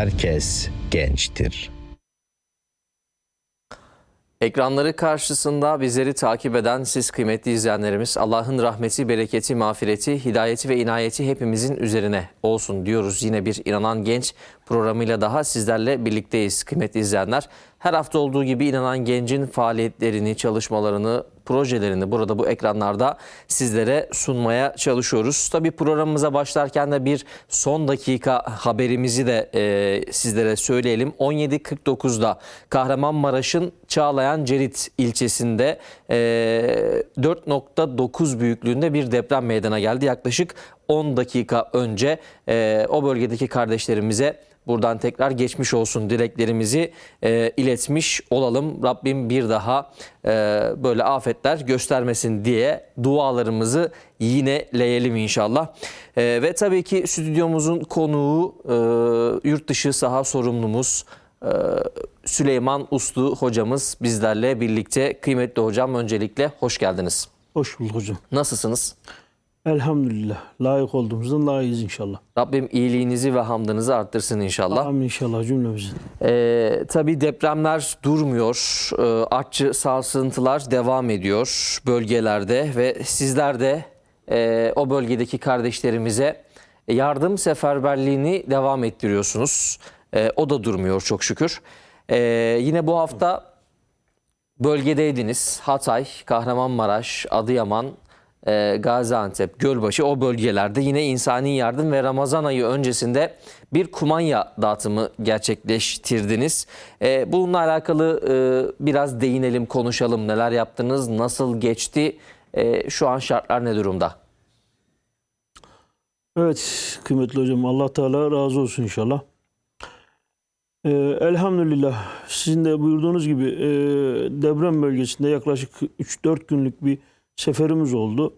herkes gençtir. Ekranları karşısında bizleri takip eden siz kıymetli izleyenlerimiz Allah'ın rahmeti, bereketi, mağfireti, hidayeti ve inayeti hepimizin üzerine olsun diyoruz. Yine bir inanan genç programıyla daha sizlerle birlikteyiz kıymetli izleyenler. Her hafta olduğu gibi inanan gencin faaliyetlerini, çalışmalarını, projelerini burada bu ekranlarda sizlere sunmaya çalışıyoruz. Tabii programımıza başlarken de bir son dakika haberimizi de e, sizlere söyleyelim. 17.49'da Kahramanmaraş'ın Çağlayan Cerit ilçesinde e, 4.9 büyüklüğünde bir deprem meydana geldi. Yaklaşık 10 dakika önce e, o bölgedeki kardeşlerimize buradan tekrar geçmiş olsun dileklerimizi e, iletmiş olalım. Rabbim bir daha e, böyle afetler göstermesin diye dualarımızı yineleyelim inşallah. E, ve tabii ki stüdyomuzun konuğu e, yurt dışı saha sorumlumuz e, Süleyman Uslu hocamız bizlerle birlikte. Kıymetli hocam öncelikle hoş geldiniz. Hoş bulduk hocam. Nasılsınız? Elhamdülillah. Layık olduğumuzdan layığız inşallah. Rabbim iyiliğinizi ve hamdınızı arttırsın inşallah. Amin inşallah cümlemizin. Ee, tabii depremler durmuyor. Ee, artçı sarsıntılar devam ediyor bölgelerde ve sizler de e, o bölgedeki kardeşlerimize yardım seferberliğini devam ettiriyorsunuz. Ee, o da durmuyor çok şükür. Ee, yine bu hafta bölgedeydiniz. Hatay, Kahramanmaraş, Adıyaman, e, Gaziantep, Gölbaşı o bölgelerde yine insani yardım ve Ramazan ayı öncesinde bir kumanya dağıtımı gerçekleştirdiniz. E, bununla alakalı e, biraz değinelim, konuşalım. Neler yaptınız, nasıl geçti, E, şu an şartlar ne durumda? Evet kıymetli hocam Allah Teala razı olsun inşallah. Ee, elhamdülillah sizin de buyurduğunuz gibi e, deprem bölgesinde yaklaşık 3-4 günlük bir seferimiz oldu.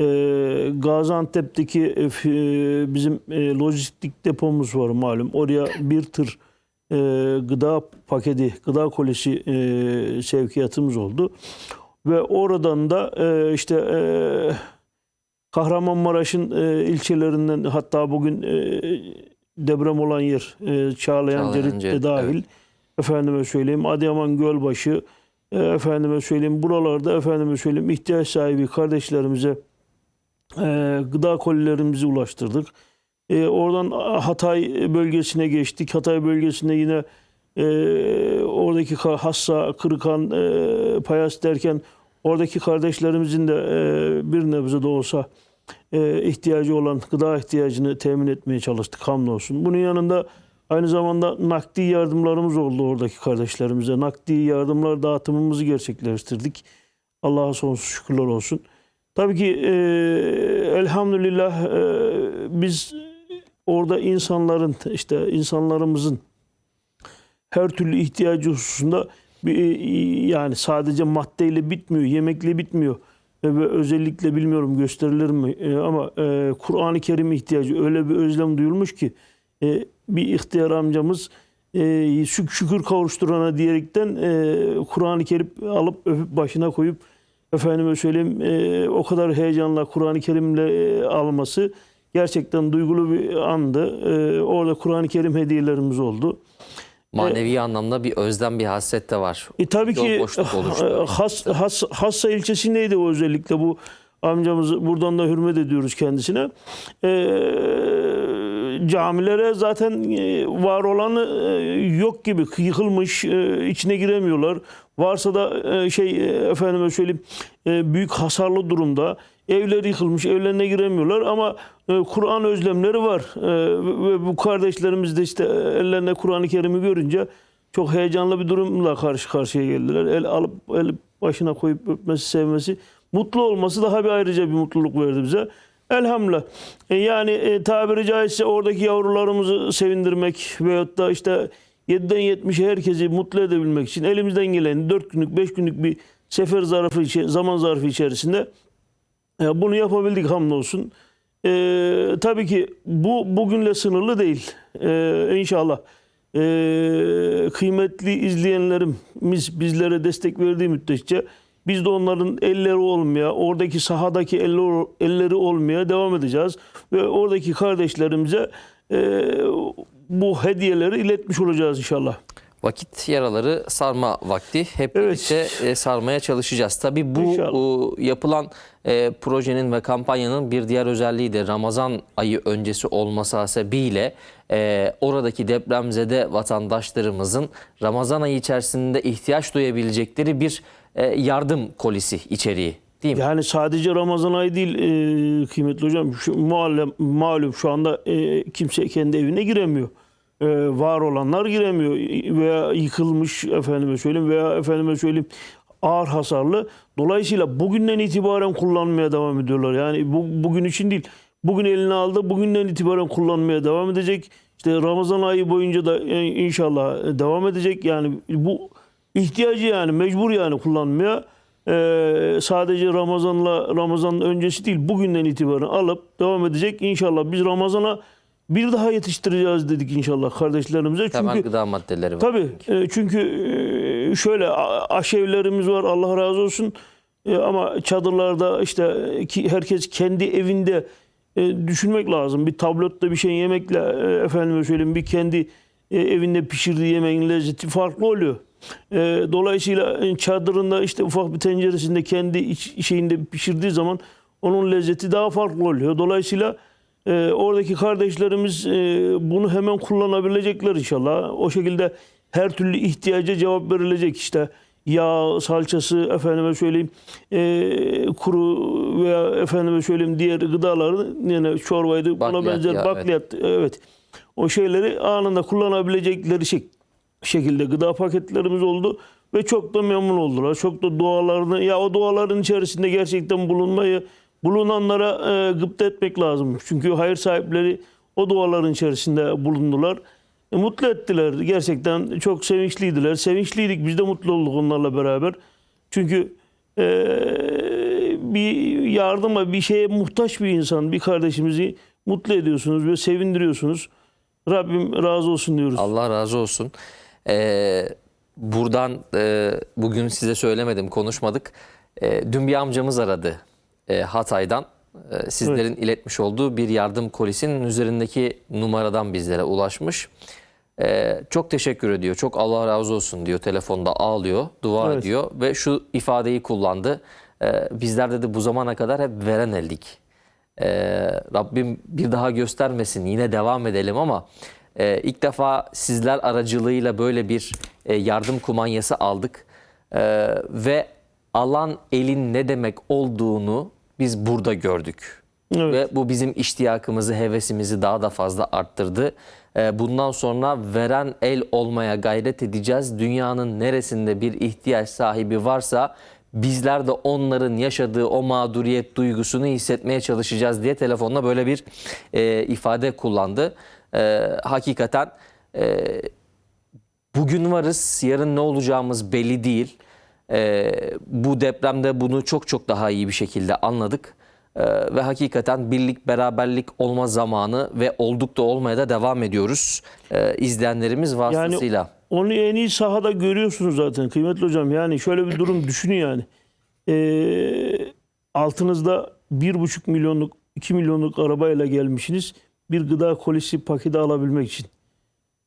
Ee, Gaziantep'teki e, e, bizim e, lojistik depomuz var malum. Oraya bir tır e, gıda paketi, gıda kolisi e, sevkiyatımız oldu. Ve oradan da e, işte e, Kahramanmaraş'ın e, ilçelerinden hatta bugün e, deprem olan yer e, Çağlayan, Çağlayan Cerit de Cerit, dahil. evet. Efendime söyleyeyim Adıyaman Gölbaşı e, efendime söyleyeyim buralarda efendime söyleyeyim ihtiyaç sahibi kardeşlerimize e, gıda kolilerimizi ulaştırdık. E, oradan Hatay bölgesine geçtik. Hatay bölgesinde yine e, oradaki Hassa, Kırıkan, e, Payas derken oradaki kardeşlerimizin de e, bir nebze de olsa e, ihtiyacı olan gıda ihtiyacını temin etmeye çalıştık hamdolsun. Bunun yanında aynı zamanda nakdi yardımlarımız oldu oradaki kardeşlerimize. Nakdi yardımlar dağıtımımızı gerçekleştirdik. Allah'a sonsuz şükürler olsun. Tabii ki e, elhamdülillah e, biz orada insanların işte insanlarımızın her türlü ihtiyacı hususunda bir, yani sadece maddeyle bitmiyor, yemekle bitmiyor. E, Ve özellikle bilmiyorum gösterilir mi e, ama e, Kur'an-ı Kerim ihtiyacı öyle bir özlem duyulmuş ki e, bir ihtiyar amcamız e, şük şükür kavuşturana diyerekten e, Kur'an-ı Kerim alıp öpüp başına koyup efendime söyleyeyim e, o kadar heyecanla Kur'an-ı Kerim'le e, alması gerçekten duygulu bir andı. E, orada Kur'an-ı Kerim hediyelerimiz oldu. Manevi anlamda bir özlem, bir hasret de var. E tabii Yol ki. Has, has, Hassa ilçesindeydi o özellikle bu amcamızı buradan da hürmet ediyoruz kendisine. E, camilere zaten e, var olanı e, yok gibi yıkılmış e, içine giremiyorlar. Varsa da şey efendime söyleyeyim büyük hasarlı durumda. Evler yıkılmış, evlerine giremiyorlar ama Kur'an özlemleri var. Ve bu kardeşlerimiz de işte ellerine Kur'an-ı Kerim'i görünce çok heyecanlı bir durumla karşı karşıya geldiler. El alıp el başına koyup öpmesi, sevmesi, mutlu olması daha bir ayrıca bir mutluluk verdi bize. Elhamdülillah. E, yani e, tabiri caizse oradaki yavrularımızı sevindirmek veyahut da işte 7'den 70'e herkesi mutlu edebilmek için elimizden gelen 4 günlük 5 günlük bir sefer zarfı zaman zarfı içerisinde e, bunu yapabildik hamdolsun. E, tabii ki bu bugünle sınırlı değil. E, inşallah e, kıymetli izleyenlerimiz bizlere destek verdiği müddetçe biz de onların elleri olmaya, oradaki sahadaki eller, elleri olmaya devam edeceğiz. Ve oradaki kardeşlerimize e, bu hediyeleri iletmiş olacağız inşallah. Vakit yaraları sarma vakti. Hep Evet. birlikte e, sarmaya çalışacağız. Tabii bu İnşallah. o, yapılan e, projenin ve kampanyanın bir diğer özelliği de Ramazan ayı öncesi olması hasebiyle e, oradaki depremzede vatandaşlarımızın Ramazan ayı içerisinde ihtiyaç duyabilecekleri bir e, yardım kolisi içeriği. Değil mi? Yani sadece Ramazan ayı değil e, kıymetli hocam. Şu, malum, malum şu anda e, kimse kendi evine giremiyor. E, var olanlar giremiyor veya yıkılmış efendime söyleyeyim veya efendime söyleyeyim ağır hasarlı. Dolayısıyla bugünden itibaren kullanmaya devam ediyorlar. Yani bu, bugün için değil. Bugün eline aldı. Bugünden itibaren kullanmaya devam edecek. İşte Ramazan ayı boyunca da e, inşallah devam edecek. Yani bu ihtiyacı yani mecbur yani kullanmaya. Ee, sadece Ramazan'la Ramazan öncesi değil bugünden itibaren alıp devam edecek. İnşallah biz Ramazan'a bir daha yetiştireceğiz dedik inşallah kardeşlerimize. Temel Çünkü gıda maddeleri var. tabii e, çünkü e, şöyle aşevlerimiz var Allah razı olsun. E, ama çadırlarda işte e, ki herkes kendi evinde e, düşünmek lazım. Bir tablotta bir şey yemekle e, efendime söyleyeyim bir kendi e, evinde pişirdiği yemeğin lezzeti farklı oluyor. E, dolayısıyla çadırında işte ufak bir tenceresinde kendi iç şeyinde pişirdiği zaman onun lezzeti daha farklı oluyor. Dolayısıyla e, oradaki kardeşlerimiz e, bunu hemen kullanabilecekler inşallah. O şekilde her türlü ihtiyaca cevap verilecek işte yağ, salçası, efendime söyleyeyim e, kuru veya efendime söyleyeyim diğer gıdaları yani çorbaydı buna benzer bakliyat evet. O şeyleri anında kullanabilecekleri şey, şekilde gıda paketlerimiz oldu ve çok da memnun oldular. Çok da dualarını ya o duaların içerisinde gerçekten bulunmayı bulunanlara e, gıpta etmek lazım. Çünkü hayır sahipleri o duaların içerisinde bulundular. E, mutlu ettiler. Gerçekten çok sevinçliydiler. Sevinçliydik. Biz de mutlu olduk onlarla beraber. Çünkü e, bir yardıma, bir şeye muhtaç bir insan, bir kardeşimizi mutlu ediyorsunuz ve sevindiriyorsunuz. Rabbim razı olsun diyoruz. Allah razı olsun. Ee, buradan e, bugün size söylemedim, konuşmadık. E, dün bir amcamız aradı e, Hatay'dan. E, sizlerin iletmiş olduğu bir yardım kolisinin üzerindeki numaradan bizlere ulaşmış. E, çok teşekkür ediyor, çok Allah razı olsun diyor. Telefonda ağlıyor, dua Evet. ediyor ve şu ifadeyi kullandı. E, bizler dedi bu zamana kadar hep veren eldik. Ee, Rabbim bir daha göstermesin yine devam edelim ama e, ilk defa sizler aracılığıyla böyle bir e, yardım kumanyası aldık Ee, ve alan elin ne demek olduğunu biz burada gördük. Evet. Ve bu bizim iştiyakımızı, hevesimizi daha da fazla arttırdı. Ee, Bundan sonra veren el olmaya gayret edeceğiz. Dünyanın neresinde bir ihtiyaç sahibi varsa bizler de onların yaşadığı o mağduriyet duygusunu hissetmeye çalışacağız diye telefonla böyle bir e, ifade kullandı. E, hakikaten e, bugün varız, yarın ne olacağımız belli değil. Ee, bu depremde bunu çok çok daha iyi bir şekilde anladık. Ee, ve hakikaten birlik, beraberlik olma zamanı ve olduk da olmaya da devam ediyoruz. Ee, izleyenlerimiz vasıtasıyla. Onu en iyi sahada görüyorsunuz zaten kıymetli hocam. Yani şöyle bir durum düşünün yani. Ee, altınızda bir buçuk milyonluk, iki milyonluk arabayla gelmişsiniz. Bir gıda kolisi paketi alabilmek için.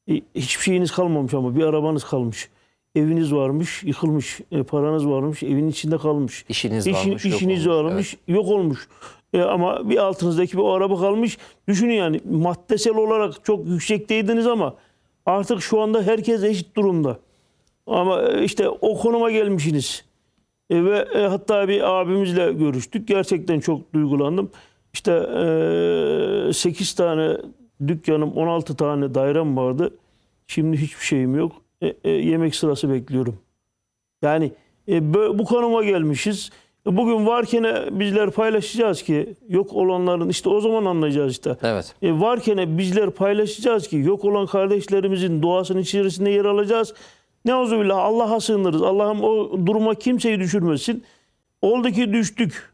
E, hiçbir şeyiniz kalmamış ama bir arabanız kalmış. Eviniz varmış, yıkılmış. E, paranız varmış, evin içinde kalmış. İşiniz İşin- varmış, yok işiniz olmuş. varmış, yok olmuş. E, ama bir altınızdaki bir araba kalmış. Düşünün yani maddesel olarak çok yüksekteydiniz ama artık şu anda herkes eşit durumda. Ama e, işte o konuma gelmişsiniz. E, ve e, hatta bir abimizle görüştük. Gerçekten çok duygulandım. İşte e, 8 tane dükkanım, 16 tane dairem vardı. Şimdi hiçbir şeyim yok. E, e, yemek sırası bekliyorum. Yani e, bu konuma gelmişiz. Bugün varken bizler paylaşacağız ki yok olanların işte o zaman anlayacağız işte. Evet. E, varken bizler paylaşacağız ki yok olan kardeşlerimizin duasının içerisinde yer alacağız. Ne billah Allah'a sığınırız. Allah'ım o duruma kimseyi düşürmesin. Oldu ki düştük.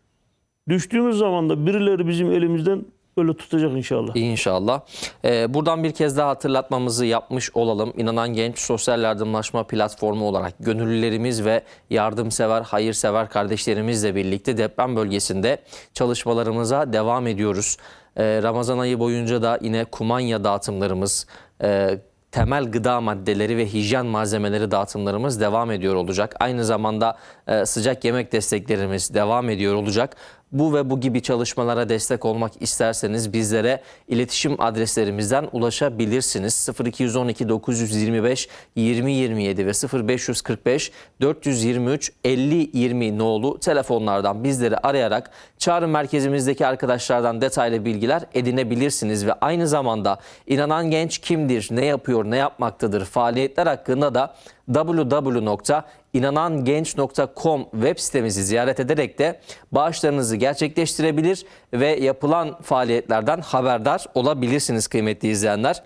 Düştüğümüz zaman da birileri bizim elimizden öyle tutacak inşallah. İnşallah. Ee, buradan bir kez daha hatırlatmamızı yapmış olalım. İnanan Genç Sosyal Yardımlaşma Platformu olarak gönüllülerimiz ve yardımsever, hayırsever kardeşlerimizle birlikte deprem bölgesinde çalışmalarımıza devam ediyoruz. Ee, Ramazan ayı boyunca da yine kumanya dağıtımlarımız, e, temel gıda maddeleri ve hijyen malzemeleri dağıtımlarımız devam ediyor olacak. Aynı zamanda e, sıcak yemek desteklerimiz devam ediyor olacak. Bu ve bu gibi çalışmalara destek olmak isterseniz bizlere iletişim adreslerimizden ulaşabilirsiniz. 0212 925 2027 ve 0545 423 50 20 nolu telefonlardan bizleri arayarak çağrı merkezimizdeki arkadaşlardan detaylı bilgiler edinebilirsiniz ve aynı zamanda inanan genç kimdir, ne yapıyor, ne yapmaktadır faaliyetler hakkında da www.inanangenç.com web sitemizi ziyaret ederek de bağışlarınızı gerçekleştirebilir ve yapılan faaliyetlerden haberdar olabilirsiniz kıymetli izleyenler.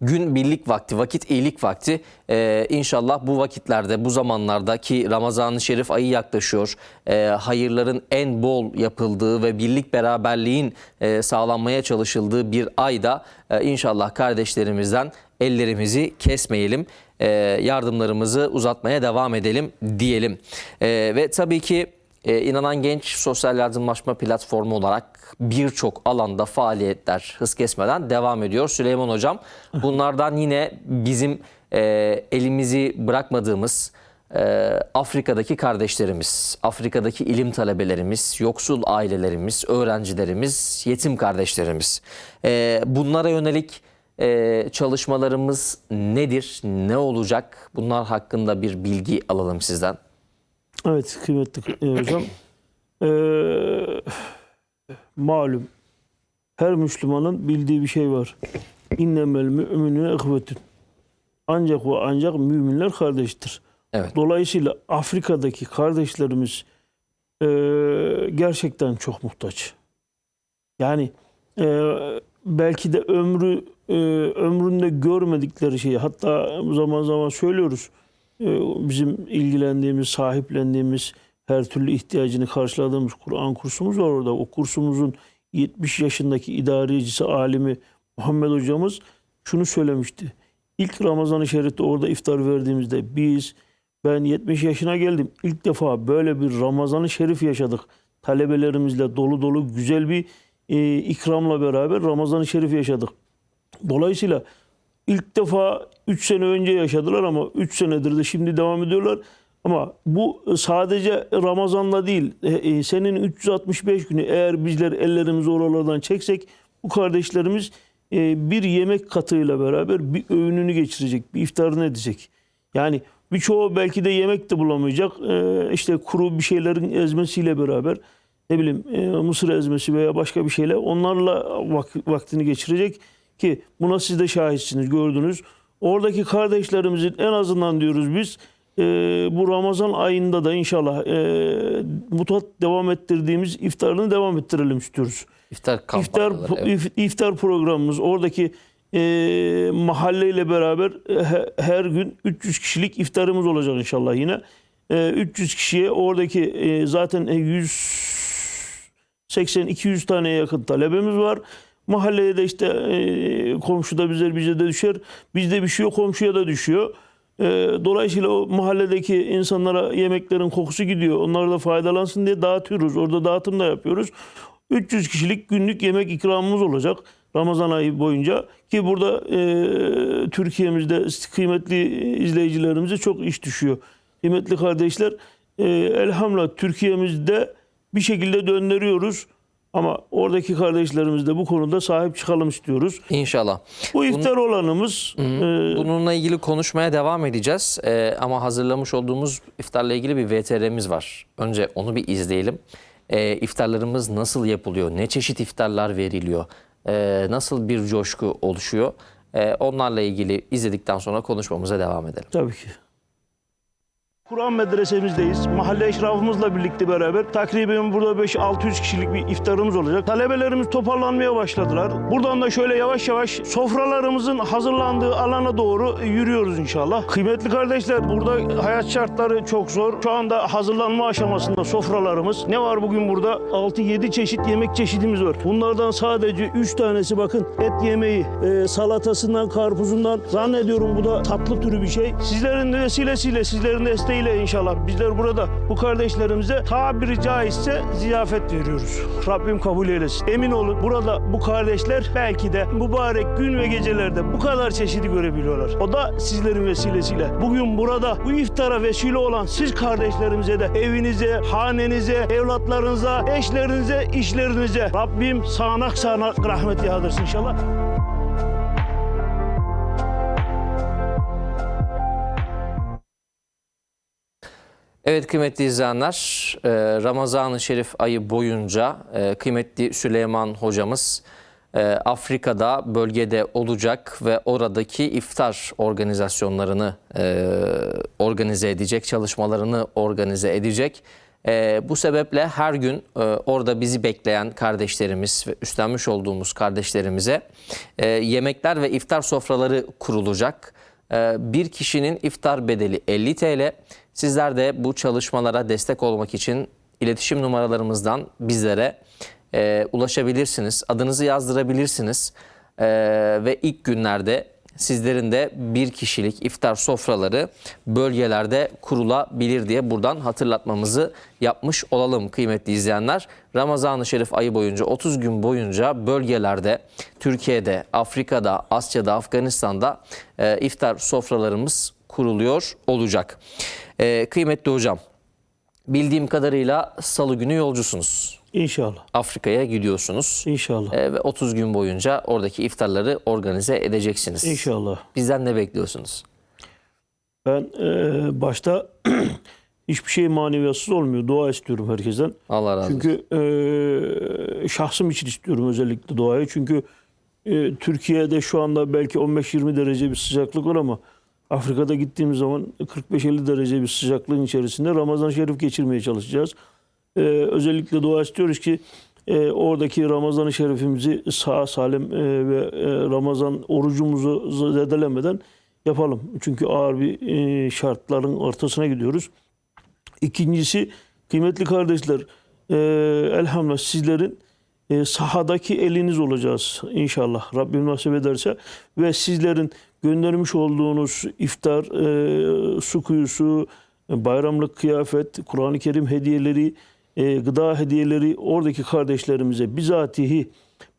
Gün birlik vakti, vakit iyilik vakti. Ee, inşallah bu vakitlerde, bu zamanlarda ki Ramazan-ı Şerif ayı yaklaşıyor. Ee, hayırların en bol yapıldığı ve birlik beraberliğin e, sağlanmaya çalışıldığı bir ayda e, inşallah kardeşlerimizden ellerimizi kesmeyelim. E, yardımlarımızı uzatmaya devam edelim diyelim. E, ve tabii ki ee, İnanan Genç Sosyal Yardımlaşma Platformu olarak birçok alanda faaliyetler hız kesmeden devam ediyor. Süleyman Hocam bunlardan yine bizim e, elimizi bırakmadığımız e, Afrika'daki kardeşlerimiz, Afrika'daki ilim talebelerimiz, yoksul ailelerimiz, öğrencilerimiz, yetim kardeşlerimiz. E, bunlara yönelik e, çalışmalarımız nedir, ne olacak? Bunlar hakkında bir bilgi alalım sizden. Evet kıymetli e, hocam. Ee, malum her Müslümanın bildiği bir şey var. İnnemel müminüne ihvetün. Ancak ve ancak müminler kardeştir. Evet. Dolayısıyla Afrika'daki kardeşlerimiz e, gerçekten çok muhtaç. Yani e, belki de ömrü e, ömründe görmedikleri şeyi hatta zaman zaman söylüyoruz. E, bizim ilgilendiğimiz, sahiplendiğimiz her türlü ihtiyacını karşıladığımız Kur'an kursumuz var orada. O kursumuzun 70 yaşındaki idarecisi, alimi Muhammed hocamız şunu söylemişti. İlk Ramazan-ı Şerif'te orada iftar verdiğimizde biz ben 70 yaşına geldim. İlk defa böyle bir Ramazan-ı Şerif yaşadık. Talebelerimizle dolu dolu güzel bir e, ikramla beraber Ramazan-ı Şerif yaşadık. Dolayısıyla ilk defa 3 sene önce yaşadılar ama 3 senedir de şimdi devam ediyorlar. Ama bu sadece Ramazan'la değil, e, e, senin 365 günü eğer bizler ellerimizi oralardan çeksek bu kardeşlerimiz e, bir yemek katıyla beraber bir öğününü geçirecek, bir iftarını edecek. Yani birçoğu belki de yemek de bulamayacak. E, işte kuru bir şeylerin ezmesiyle beraber ne bileyim e, mısır ezmesi veya başka bir şeyle onlarla vak- vaktini geçirecek ki buna siz de şahitsiniz gördünüz. Oradaki kardeşlerimizin en azından diyoruz biz e, bu Ramazan ayında da inşallah e, mutat devam ettirdiğimiz iftarını devam ettirelim istiyoruz. İftar İftar kampanyaları. evet. if- iftar programımız oradaki e, mahalleyle beraber e, he- her gün 300 kişilik iftarımız olacak inşallah yine. E, 300 kişiye oradaki e, zaten 180-200 taneye yakın talebemiz var. Mahalleye de işte e, komşuda bize bize de düşer. Bizde bir şey yok komşuya da düşüyor. E, dolayısıyla o mahalledeki insanlara yemeklerin kokusu gidiyor. Onlar da faydalansın diye dağıtıyoruz. Orada dağıtım da yapıyoruz. 300 kişilik günlük yemek ikramımız olacak Ramazan ayı boyunca ki burada e, Türkiye'mizde kıymetli izleyicilerimize çok iş düşüyor. Kıymetli kardeşler e, elhamdülillah Türkiye'mizde bir şekilde döndürüyoruz ama oradaki kardeşlerimiz de bu konuda sahip çıkalım istiyoruz. İnşallah. Bu iftar olanımız e, Bununla ilgili konuşmaya devam edeceğiz. Ee, ama hazırlamış olduğumuz iftarla ilgili bir VTR'miz var. Önce onu bir izleyelim. Ee, iftarlarımız nasıl yapılıyor? Ne çeşit iftarlar veriliyor? Ee, nasıl bir coşku oluşuyor? Ee, onlarla ilgili izledikten sonra konuşmamıza devam edelim. tabii ki. Kur'an medresemizdeyiz. Mahalle eşrafımızla birlikte beraber takriben burada 5-600 kişilik bir iftarımız olacak. Talebelerimiz toparlanmaya başladılar. Buradan da şöyle yavaş yavaş sofralarımızın hazırlandığı alana doğru yürüyoruz inşallah. Kıymetli kardeşler burada hayat şartları çok zor. Şu anda hazırlanma aşamasında sofralarımız. Ne var bugün burada? 6-7 çeşit yemek çeşidimiz var. Bunlardan sadece 3 tanesi bakın et yemeği, e, salatasından, karpuzundan zannediyorum bu da tatlı türü bir şey. Sizlerin vesilesiyle, sizlerin desteğiyle desteğiyle inşallah bizler burada bu kardeşlerimize tabiri caizse ziyafet veriyoruz. Rabbim kabul eylesin. Emin olun burada bu kardeşler belki de mübarek gün ve gecelerde bu kadar çeşidi görebiliyorlar. O da sizlerin vesilesiyle. Bugün burada bu iftara vesile olan siz kardeşlerimize de evinize, hanenize, evlatlarınıza, eşlerinize, işlerinize Rabbim sağanak sağanak rahmet yağdırsın inşallah. Evet kıymetli izleyenler, e, Ramazan-ı Şerif ayı boyunca e, kıymetli Süleyman hocamız e, Afrika'da bölgede olacak ve oradaki iftar organizasyonlarını organize edecek, çalışmalarını organize edecek. Bu sebeple her gün orada bizi bekleyen kardeşlerimiz ve üstlenmiş olduğumuz kardeşlerimize yemekler ve iftar sofraları kurulacak. Bir kişinin iftar bedeli 50 TL. Sizler de bu çalışmalara destek olmak için iletişim numaralarımızdan bizlere e, ulaşabilirsiniz. Adınızı yazdırabilirsiniz. Ee, ve ilk günlerde sizlerin de bir kişilik iftar sofraları bölgelerde kurulabilir diye buradan hatırlatmamızı yapmış olalım kıymetli izleyenler. Ramazan-ı Şerif ayı boyunca 30 gün boyunca bölgelerde Türkiye'de, Afrika'da, Asya'da, Afganistan'da e, iftar sofralarımız kuruluyor olacak. E, kıymetli hocam bildiğim kadarıyla salı günü yolcusunuz. İnşallah. Afrika'ya gidiyorsunuz. İnşallah. E, ve 30 gün boyunca oradaki iftarları organize edeceksiniz. İnşallah. Bizden ne bekliyorsunuz? Ben e, başta hiçbir şey maneviyatsız olmuyor. Dua istiyorum herkesten. Allah razı olsun. Çünkü e, şahsım için istiyorum özellikle duayı. Çünkü e, Türkiye'de şu anda belki 15-20 derece bir sıcaklık var ama Afrika'da gittiğimiz zaman 45-50 derece bir sıcaklığın içerisinde Ramazan-ı Şerif geçirmeye çalışacağız. E, özellikle dua istiyoruz ki e, oradaki Ramazan-ı Şerifimizi sağ salim e, ve e, Ramazan orucumuzu zedelemeden yapalım. Çünkü ağır bir e, şartların ortasına gidiyoruz. İkincisi kıymetli kardeşler e, elhamdülillah sizlerin e, sahadaki eliniz olacağız inşallah Rabbim nasip ederse ve sizlerin göndermiş olduğunuz iftar, e, su kuyusu, bayramlık kıyafet, Kur'an-ı Kerim hediyeleri, e, gıda hediyeleri oradaki kardeşlerimize bizatihi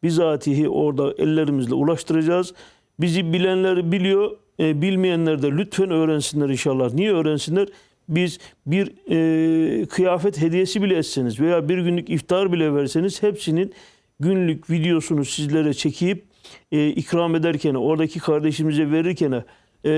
bizatihi orada ellerimizle ulaştıracağız. Bizi bilenler biliyor, e, bilmeyenler de lütfen öğrensinler inşallah. Niye öğrensinler? Biz bir e, kıyafet hediyesi bile etseniz veya bir günlük iftar bile verseniz hepsinin günlük videosunu sizlere çekip e, ikram ederken, oradaki kardeşimize verirken e,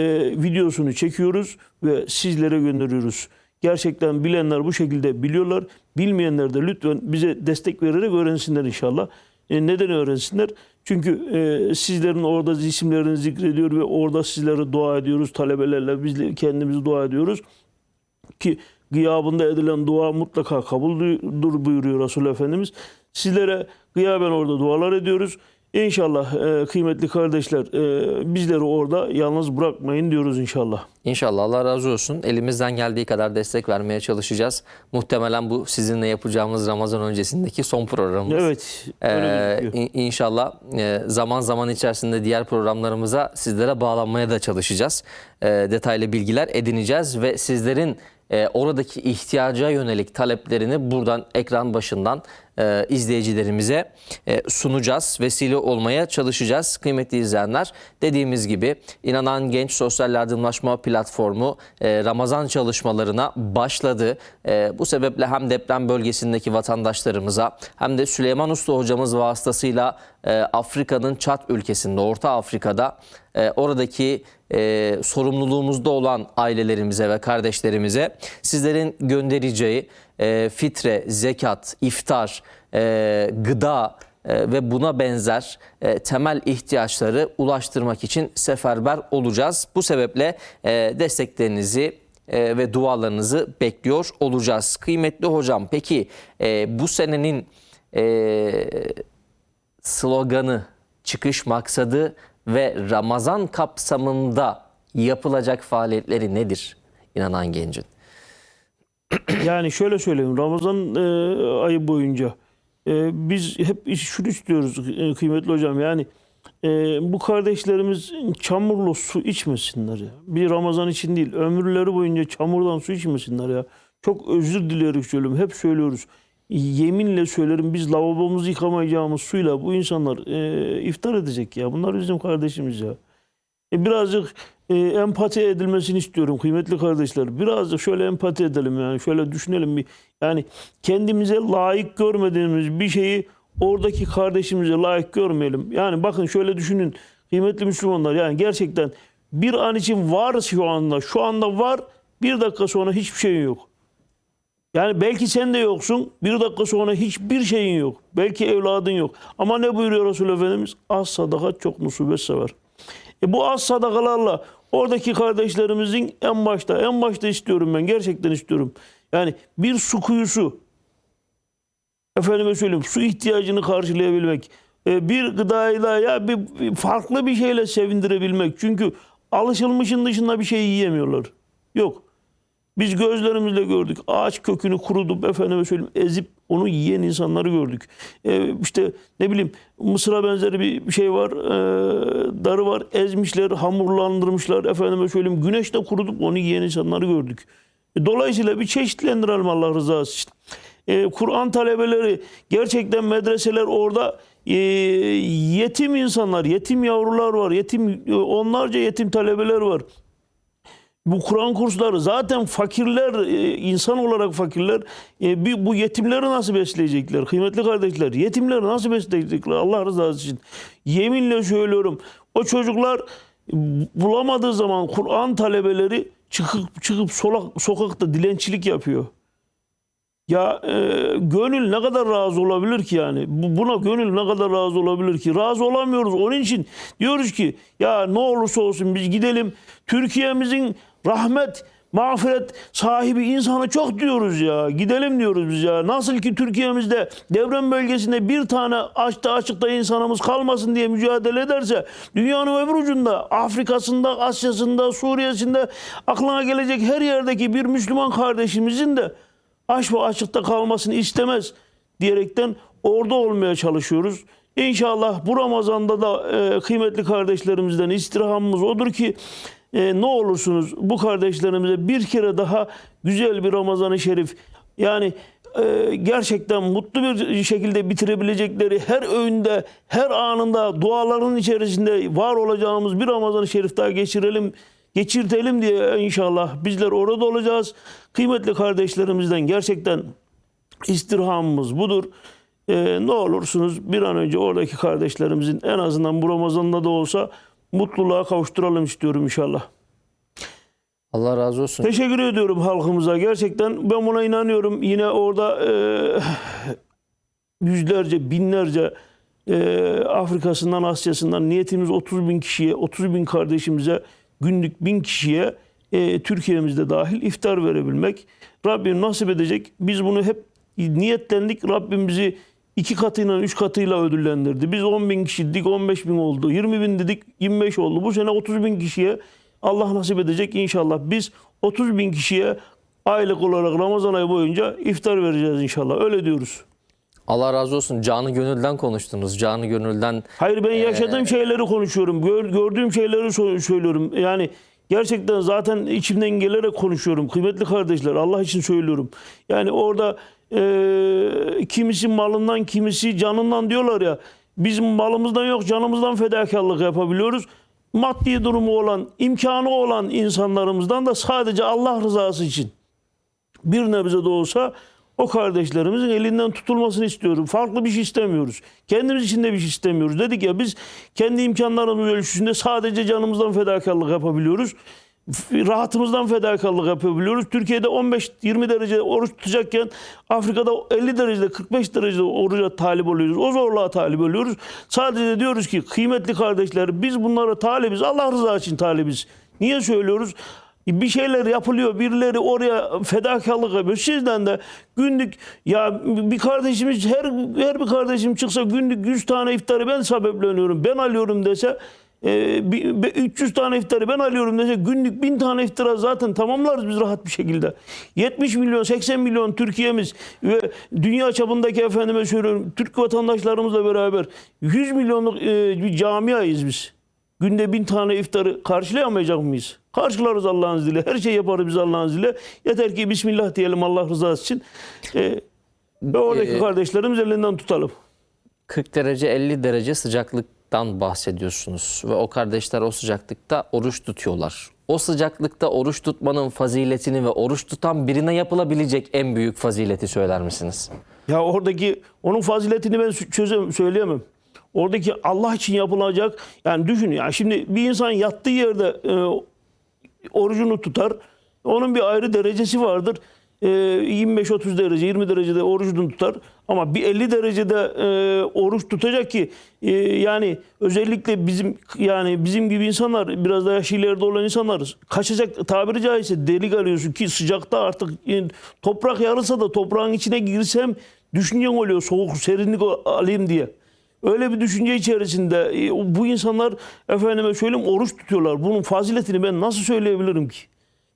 videosunu çekiyoruz ve sizlere gönderiyoruz. Gerçekten bilenler bu şekilde biliyorlar. Bilmeyenler de lütfen bize destek vererek öğrensinler inşallah. E, neden öğrensinler? Çünkü e, sizlerin orada isimlerini zikrediyor ve orada sizlere dua ediyoruz. Talebelerle biz kendimiz dua ediyoruz ki gıyabında edilen dua mutlaka kabuldur buyuruyor Resul Efendimiz. Sizlere gıyaben orada dualar ediyoruz. İnşallah e, kıymetli kardeşler e, bizleri orada yalnız bırakmayın diyoruz inşallah. İnşallah Allah razı olsun. Elimizden geldiği kadar destek vermeye çalışacağız. Muhtemelen bu sizinle yapacağımız Ramazan öncesindeki son programımız. Evet. Ee, inşallah e, zaman zaman içerisinde diğer programlarımıza sizlere bağlanmaya da çalışacağız. E, detaylı bilgiler edineceğiz ve sizlerin e, oradaki ihtiyaca yönelik taleplerini buradan ekran başından e, izleyicilerimize e, sunacağız. Vesile olmaya çalışacağız kıymetli izleyenler. Dediğimiz gibi İnanan Genç Sosyal Yardımlaşma Platformu e, Ramazan çalışmalarına başladı. E, bu sebeple hem deprem bölgesindeki vatandaşlarımıza hem de Süleyman Usta hocamız vasıtasıyla e, Afrika'nın Çat ülkesinde, Orta Afrika'da e, oradaki e, sorumluluğumuzda olan ailelerimize ve kardeşlerimize sizlerin göndereceği fitre, zekat, iftar, gıda ve buna benzer temel ihtiyaçları ulaştırmak için seferber olacağız. Bu sebeple desteklerinizi ve dualarınızı bekliyor olacağız. Kıymetli hocam peki bu senenin sloganı, çıkış maksadı ve Ramazan kapsamında yapılacak faaliyetleri nedir inanan gencin? Yani şöyle söyleyeyim Ramazan e, ayı boyunca e, biz hep şunu istiyoruz e, kıymetli hocam yani e, bu kardeşlerimiz çamurlu su içmesinler ya. Bir Ramazan için değil, ömürleri boyunca çamurdan su içmesinler ya. Çok özür dileyerek söylüyorum. Hep söylüyoruz. Yeminle söylerim biz lavabomuzu yıkamayacağımız suyla bu insanlar e, iftar edecek ya. Bunlar bizim kardeşimiz ya. E, birazcık e, empati edilmesini istiyorum kıymetli kardeşler. Birazcık şöyle empati edelim yani. Şöyle düşünelim bir. Yani kendimize layık görmediğimiz bir şeyi oradaki kardeşimize layık görmeyelim. Yani bakın şöyle düşünün kıymetli Müslümanlar. Yani gerçekten bir an için var şu anda. Şu anda var. Bir dakika sonra hiçbir şeyin yok. Yani belki sen de yoksun. Bir dakika sonra hiçbir şeyin yok. Belki evladın yok. Ama ne buyuruyor Resul Efendimiz? Az sadaka çok musibet sever. E bu az sadakalarla oradaki kardeşlerimizin en başta en başta istiyorum ben gerçekten istiyorum. Yani bir su kuyusu efendime söyleyeyim su ihtiyacını karşılayabilmek e, bir gıdayla ya bir, bir farklı bir şeyle sevindirebilmek. Çünkü alışılmışın dışında bir şey yiyemiyorlar. Yok. Biz gözlerimizle gördük. Ağaç kökünü kurutup efendime söyleyeyim ezip onu yiyen insanları gördük. Ee, işte ne bileyim mısıra benzeri bir şey var. ee, darı var. Ezmişler, hamurlandırmışlar. Efendime söyleyeyim güneşte kurutup onu yiyen insanları gördük. E, Dolayısıyla bir çeşitlendirelim Allah rızası için. Ee, Kur'an talebeleri gerçekten medreseler orada ee, yetim insanlar, yetim yavrular var. Yetim onlarca yetim talebeler var bu Kur'an kursları zaten fakirler, e, insan olarak fakirler. E, Bu yetimleri nasıl besleyecekler? Kıymetli kardeşler, yetimleri nasıl besleyecekler? Allah rızası için. Yeminle söylüyorum. O çocuklar bulamadığı zaman Kur'an talebeleri çıkıp çıkıp solak, sokakta dilencilik yapıyor. Ya e, gönül ne kadar razı olabilir ki yani? Bu- Buna gönül ne kadar razı olabilir ki? Razı olamıyoruz. Onun için diyoruz ki ya ne olursa olsun biz gidelim Türkiye'mizin rahmet, mağfiret sahibi insanı çok diyoruz ya. Gidelim diyoruz biz ya. Nasıl ki Türkiye'mizde deprem bölgesinde bir tane açta açıkta insanımız kalmasın diye mücadele ederse dünyanın öbür ucunda Afrika'sında, Asya'sında, Suriye'sinde aklına gelecek her yerdeki bir Müslüman kardeşimizin de aç ve açıkta kalmasını istemez diyerekten orada olmaya çalışıyoruz. İnşallah bu Ramazan'da da e, kıymetli kardeşlerimizden istirhamımız odur ki e, ne olursunuz bu kardeşlerimize bir kere daha güzel bir Ramazan-ı Şerif yani e, gerçekten mutlu bir şekilde bitirebilecekleri her öğünde, her anında duaların içerisinde var olacağımız bir Ramazan-ı Şerif daha geçirelim geçirtelim diye inşallah bizler orada olacağız. Kıymetli kardeşlerimizden gerçekten istirhamımız budur. Ee, ne olursunuz bir an önce oradaki kardeşlerimizin en azından bu Ramazan'da da olsa mutluluğa kavuşturalım istiyorum inşallah. Allah razı olsun. Teşekkür ediyorum halkımıza. Gerçekten ben buna inanıyorum. Yine orada e, yüzlerce, binlerce e, Afrika'sından, Asya'sından niyetimiz 30 bin kişiye, 30 bin kardeşimize günlük bin kişiye e, Türkiye'mizde dahil iftar verebilmek. Rabbim nasip edecek. Biz bunu hep niyetlendik. Rabbim bizi iki katıyla, üç katıyla ödüllendirdi. Biz 10 bin kişi dedik, 15 bin oldu. 20 bin dedik, 25 oldu. Bu sene 30 bin kişiye Allah nasip edecek inşallah. Biz 30 bin kişiye aylık olarak Ramazan ayı boyunca iftar vereceğiz inşallah. Öyle diyoruz. Allah razı olsun. Canı gönülden konuştunuz. Canı gönülden Hayır ben yaşadığım şeyleri konuşuyorum. Gör- gördüğüm şeyleri söylüyorum. Yani gerçekten zaten içimden gelerek konuşuyorum. Kıymetli kardeşler Allah için söylüyorum. Yani orada e, kimisi malından kimisi canından diyorlar ya. Bizim malımızdan yok canımızdan fedakarlık yapabiliyoruz. Maddi durumu olan, imkanı olan insanlarımızdan da sadece Allah rızası için bir nebze de olsa o kardeşlerimizin elinden tutulmasını istiyorum. Farklı bir şey istemiyoruz. Kendimiz için de bir şey istemiyoruz. Dedik ya biz kendi imkanlarımız ölçüsünde sadece canımızdan fedakarlık yapabiliyoruz. Rahatımızdan fedakarlık yapabiliyoruz. Türkiye'de 15-20 derece oruç tutacakken Afrika'da 50 derecede 45 derecede oruca talip oluyoruz. O zorluğa talip oluyoruz. Sadece diyoruz ki kıymetli kardeşler biz bunlara talibiz. Allah rızası için talibiz. Niye söylüyoruz? bir şeyler yapılıyor. Birileri oraya fedakarlık yapıyor. Sizden de günlük ya bir kardeşimiz her her bir kardeşim çıksa günlük 100 tane iftarı ben sebepleniyorum. Ben alıyorum dese e, bir 300 tane iftarı ben alıyorum dese günlük 1000 tane iftara zaten tamamlarız biz rahat bir şekilde. 70 milyon 80 milyon Türkiye'miz ve dünya çapındaki efendime söylüyorum Türk vatandaşlarımızla beraber 100 milyonluk e, bir camiayız biz. Günde bin tane iftarı karşılayamayacak mıyız? Karşılarız Allah'ın izniyle. Her şey yaparız biz Allah'ın izniyle. Yeter ki Bismillah diyelim Allah rızası için. Ve oradaki Ee, kardeşlerimiz elinden tutalım. 40 derece 50 derece sıcaklıktan bahsediyorsunuz ve o kardeşler o sıcaklıkta oruç tutuyorlar. O sıcaklıkta oruç tutmanın faziletini ve oruç tutan birine yapılabilecek en büyük fazileti söyler misiniz? Ya oradaki onun faziletini ben çözem söyleyemem. Oradaki Allah için yapılacak yani düşün ya şimdi bir insan yattığı yerde e, orucunu tutar. Onun bir ayrı derecesi vardır. E, 25-30 derece 20 derecede orucunu tutar. Ama bir 50 derecede e, oruç tutacak ki e, yani özellikle bizim yani bizim gibi insanlar biraz daha yaş ileride olan insanlar kaçacak tabiri caizse delik arıyorsun ki sıcakta artık e, toprak yarılsa da toprağın içine girsem düşüncen oluyor soğuk serinlik alayım diye. Öyle bir düşünce içerisinde e, bu insanlar efendime söyleyeyim oruç tutuyorlar. Bunun faziletini ben nasıl söyleyebilirim ki?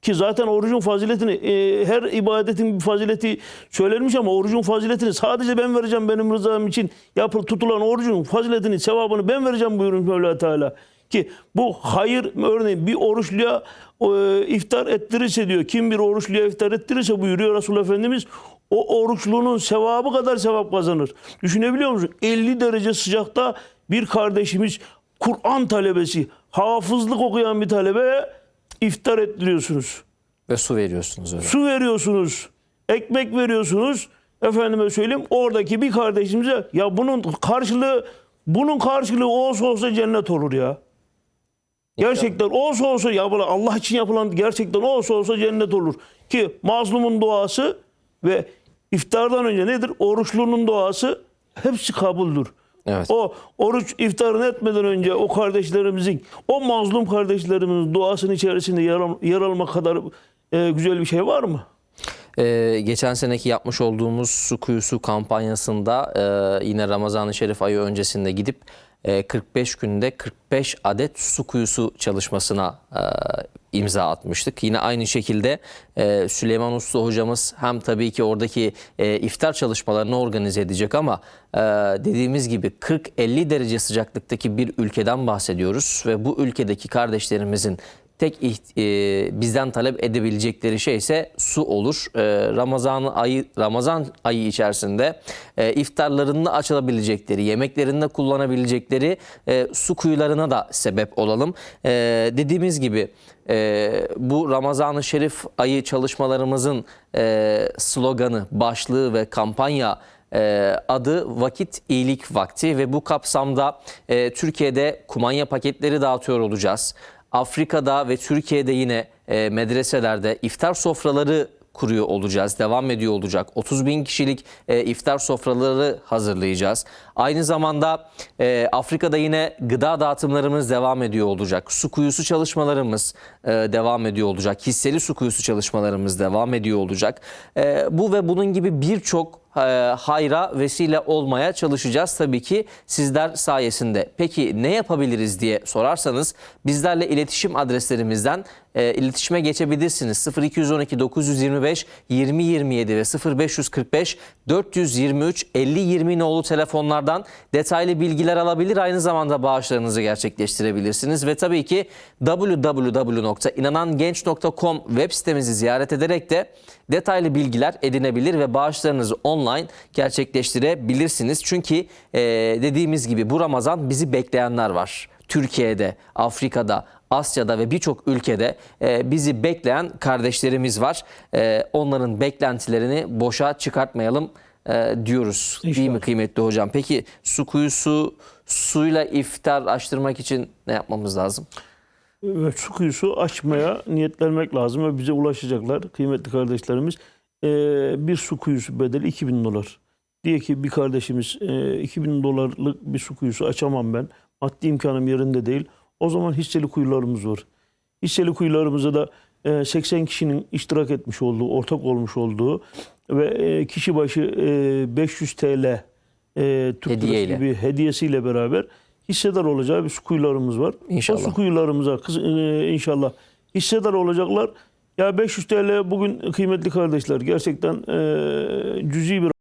Ki zaten orucun faziletini e, her ibadetin bir fazileti söylenmiş ama orucun faziletini sadece ben vereceğim benim rızam için yapıl tutulan orucun faziletini sevabını ben vereceğim buyurun Mevla Teala. Ki bu hayır örneğin bir oruçluya e, iftar ettirirse diyor kim bir oruçluya iftar ettirirse buyuruyor Resul Efendimiz o oruçluğunun sevabı kadar sevap kazanır. Düşünebiliyor musun? 50 derece sıcakta bir kardeşimiz Kur'an talebesi, hafızlık okuyan bir talebeye iftar ettiriyorsunuz. Ve su veriyorsunuz öyle. Su veriyorsunuz, ekmek veriyorsunuz. Efendime söyleyeyim oradaki bir kardeşimize ya bunun karşılığı bunun karşılığı olsa olsa cennet olur ya. Gerçekten olsa olsa ya Allah için yapılan gerçekten olsa olsa cennet olur. Ki mazlumun duası ve iftardan önce nedir? Oruçlunun duası hepsi kabuldür. Evet. O oruç iftarını etmeden önce o kardeşlerimizin, o mazlum kardeşlerimizin duasının içerisinde yer, al- yer almak kadar e, güzel bir şey var mı? Ee, geçen seneki yapmış olduğumuz su kuyusu kampanyasında e, yine Ramazan-ı Şerif ayı öncesinde gidip 45 günde 45 adet su kuyusu çalışmasına e, imza atmıştık. Yine aynı şekilde e, Süleyman Uslu hocamız hem tabii ki oradaki e, iftar çalışmalarını organize edecek ama e, dediğimiz gibi 40-50 derece sıcaklıktaki bir ülkeden bahsediyoruz ve bu ülkedeki kardeşlerimizin tek e, bizden talep edebilecekleri şey ise su olur. E, Ramazan ayı Ramazan ayı içerisinde e, iftarlarında açılabilecekleri, yemeklerinde kullanabilecekleri e, su kuyularına da sebep olalım. E, dediğimiz gibi e, bu Ramazan-ı Şerif ayı çalışmalarımızın e, sloganı, başlığı ve kampanya e, adı Vakit İyilik Vakti ve bu kapsamda e, Türkiye'de kumanya paketleri dağıtıyor olacağız. Afrika'da ve Türkiye'de yine e, medreselerde iftar sofraları kuruyor olacağız. Devam ediyor olacak. 30 bin kişilik e, iftar sofraları hazırlayacağız. Aynı zamanda e, Afrika'da yine gıda dağıtımlarımız devam ediyor olacak. Su kuyusu çalışmalarımız devam ediyor olacak. Hisseli su kuyusu çalışmalarımız devam ediyor olacak. Bu ve bunun gibi birçok hayra vesile olmaya çalışacağız tabii ki sizler sayesinde. Peki ne yapabiliriz diye sorarsanız bizlerle iletişim adreslerimizden e, iletişime geçebilirsiniz. 0212 925 2027 ve 0545 423 50 20 nolu telefonlardan detaylı bilgiler alabilir. Aynı zamanda bağışlarınızı gerçekleştirebilirsiniz ve tabii ki www.inanangenç.com web sitemizi ziyaret ederek de detaylı bilgiler edinebilir ve bağışlarınızı online gerçekleştirebilirsiniz. Çünkü e, dediğimiz gibi bu Ramazan bizi bekleyenler var. Türkiye'de, Afrika'da, Asya'da ve birçok ülkede e, bizi bekleyen kardeşlerimiz var. E, onların beklentilerini boşa çıkartmayalım e, diyoruz. Değil mi İnşallah. kıymetli hocam? Peki su kuyusu suyla iftar açtırmak için ne yapmamız lazım? Evet, su kuyusu açmaya niyetlenmek lazım ve bize ulaşacaklar kıymetli kardeşlerimiz. Ee, bir su kuyusu bedeli 2000 dolar. Diye ki bir kardeşimiz e, 2000 dolarlık bir su kuyusu açamam ben. Maddi imkanım yerinde değil. O zaman hisseli kuyularımız var. Hisseli kuyularımıza da e, 80 kişinin iştirak etmiş olduğu, ortak olmuş olduğu ve e, kişi başı e, 500 TL e, Türk lirası Hediyeyle. gibi hediyesiyle beraber hissedar olacağı bir su kuyularımız var. İnşallah. O su kuyularımıza kız- e, inşallah hissedar olacaklar. Ya 500 TL bugün kıymetli kardeşler gerçekten e, cüzi bir